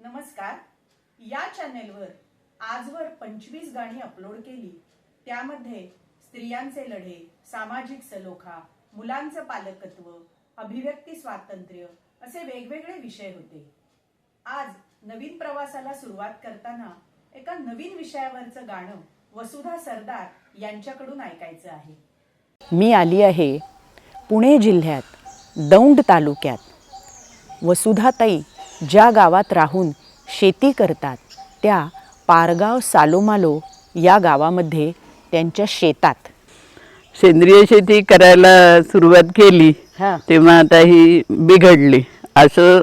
नमस्कार. या चॅनेलवर आजवर पंचवीस गाणी अपलोड केली. त्यामध्ये स्त्रियांचे लढे सामाजिक सलोखा मुलांचं पालकत्व अभिव्यक्ती स्वातंत्र्य असे वेगवेगळे विषय होते. आज नवीन प्रवासाला सुरुवात करताना एका नवीन विषयावरचं गाणं वसुधा सरदार यांच्याकडून ऐकायचं आहे. मी आली आहे पुणे जिल्ह्यात दौंड तालुक्यात. वसुधाताई ज्या गावात राहून शेती करतात त्या पारगाव सालोमालो या गावामध्ये त्यांच्या शेतात. सेंद्रिय शेती करायला सुरुवात केली हां. तेव्हा आता ही बिघडली. असं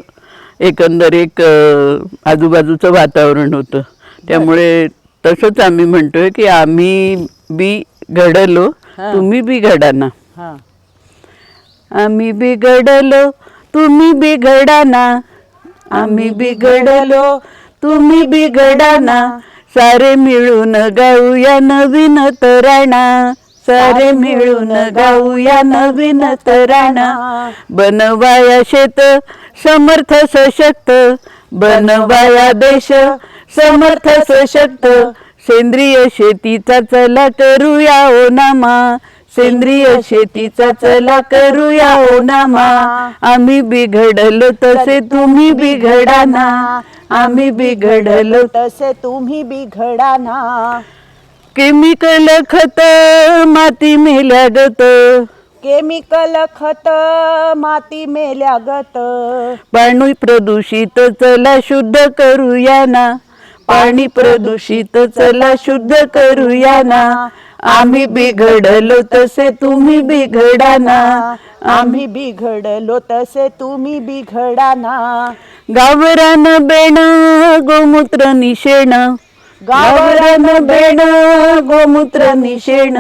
एकंदर एक अ, आजूबाजूचं वातावरण होतं. त्यामुळे तसंच आम्ही म्हणतोय की आम्ही बी घडलो. तुम्ही बी घडा ना. हां. आम्ही बिघडलो तुम्ही बिघडा ना. आम्ही बिघडलो तुम्ही बिघडा ना सारे मिळून गाऊया नवीन तराणा. सारे मिळून गाऊया नवीन तराणा. बनवाया शेत समर्थ सशक्त. बनवाया देश समर्थ सशक्त. सेंद्रिय शेतीचा चला करूया ओ नामा सेंद्रिय शेतीचा चला करूया ओ नामा आम्ही बिघडलो तसे तुम्ही बिघडा ना आम्ही बिघडलो तसे तुम्ही बिघडा ना केमिकल खत माती मेल्यागत केमिकल खत माती मेल्यागत पाणी प्रदूषित चला शुद्ध करूया ना पाणी प्रदूषित चला शुद्ध करूया ना आम्ही बिघडलो तसे तुम्ही बिघडा ना आम्ही बिघडलो तसे तुम्ही बिघडा ना गावरान बेण गोमूत्र निशेण. गावरान बेण गोमूत्र निशेण.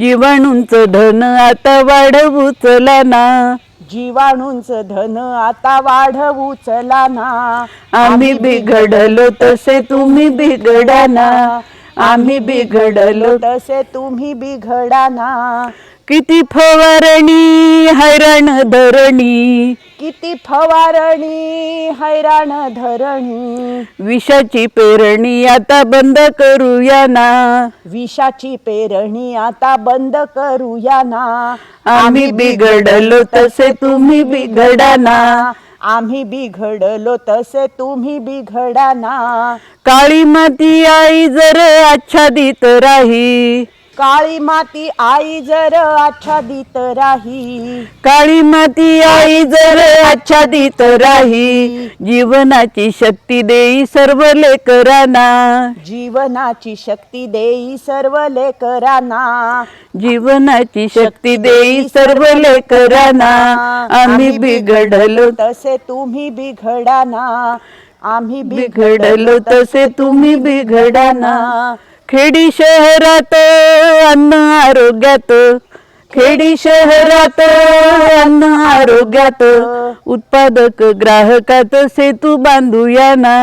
जीवाणूंच धन आता वाढवू चला ना जीवाणूंचं धन आता वाढवू चला ना आम्ही बिघडलो तसे तुम्ही बिघडा ना आम्ही बिघडलो तसे तुम्ही बिघडा ना. किती फवारणी हैराण धरणी. किती फवारणी हैराण धरणी. विषाची पेरणी आता बंद करूया ना. विषाची पेरणी आता बंद करूया ना. आम्ही बिघडलो तसे तुम्ही बिघडा ना. आम्ही बिघडलो तसे तुम्ही बिघडा ना. काळी माती आई जर आच्छादित राही. काळी माती आई जर आच्छादित राही. काळी माती आई जर आच्छादित राही. जीवनाची शक्ती देई सर्व लेकरांना. जीवनाची शक्ती देई सर्व लेकरांना. जीवनाची शक्ती देई सर्व लेकरांना. आम्ही बिघडलो. तसे तुम्ही बिघडा ना आम्ही बिघडलो तसे तुम्ही बिघडा ना खेडी शहरात अन्न आरोग्यात. खेडी शहरात अन्न आरोग्यात. उत्पादक ग्राहकात सेतू बांधूया ना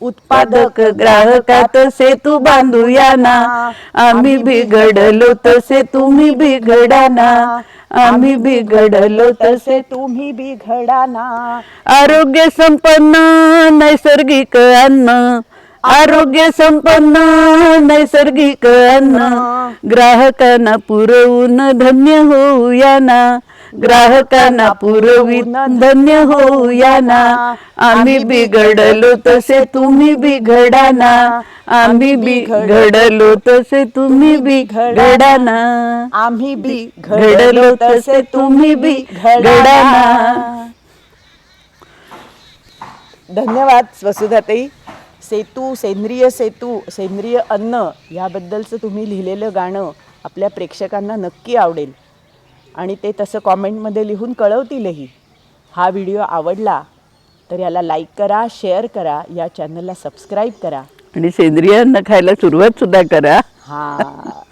उत्पादक ग्राहकात सेतू बांधूया ना आम्ही बिघडलो तसे तुम्ही बिघडा ना आम्ही बिघडलो तसे तुम्ही बिघडा ना आरोग्य संपन्न नैसर्गिक अन्न. आरोग्य संपन्न नैसर्गिक अन्न. ग्राहकांना पुरवून धन्य होऊया ना ग्राहकांना पुरवीत धन्य होऊया ना आम्ही बिघडलो तसे तुम्ही बिघडा ना आम्ही बिघडलो तसे तुम्ही बिघडा ना आम्ही बिघडलो तसे तुम्ही बिघडा ना धन्यवाद वसुधाताई. सेतू सेंद्रिय सेतू सेंद्रिय अन्न याबद्दलचं तुम्ही लिहिलेलं गाणं आपल्या प्रेक्षकांना नक्की आवडेल. आणि ते तसं कॉमेंटमध्ये लिहून कळवतीलही. हा व्हिडिओ आवडला तर याला लाईक करा शेअर करा या चॅनलला सबस्क्राईब करा. आणि सेंद्रिय अन्न खायला सुरुवात सुद्धा करा. हां.